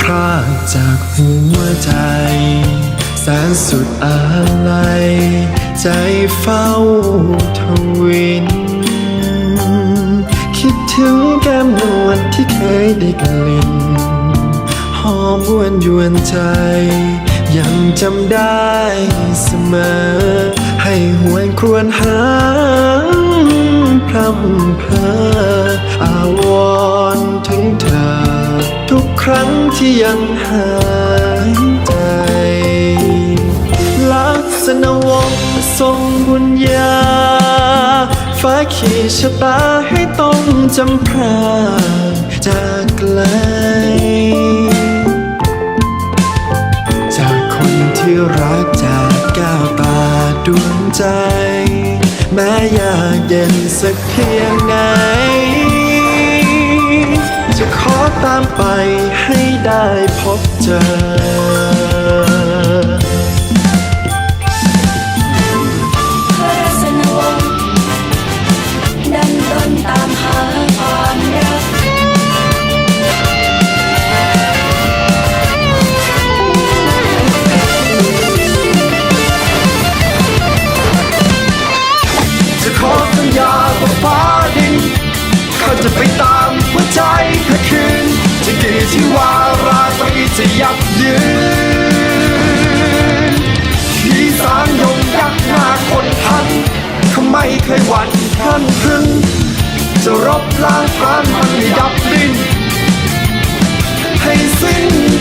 พรากจากหัวใจ แสนสุดอะไรใจเฝ้าทวิน คิดถึงแก้มนวลที่เคยได้กลิ่น หอมวนยวนใจ ยังจำได้เสมอ ให้หวนครวญหาพรำเพออาวรณ์ถึงเธอ ครั้งที่ยังหายใจ ลักษณะวงทรงบุญญาฟ้าขีดชะตาให้ต้องจำพรากจากไกล จากคนที่รักจากก้วตาดวงใจ แม้ยากเย็นสักเพียงไหน อตามไปให้ได้พบเจอพระสนวงศ์ดันดนตามหาความรักจะขอสัญญาว่าฟ้าดินเขาจะไปตาม และคืนจะกีที่วาราตรีจะยับยืนที่สามยงยักษ์หน้าคนทันทำไม่เคยหวั่นท่านพื้นจะรบล้างพรานมันให้ดับดินให้สิ้น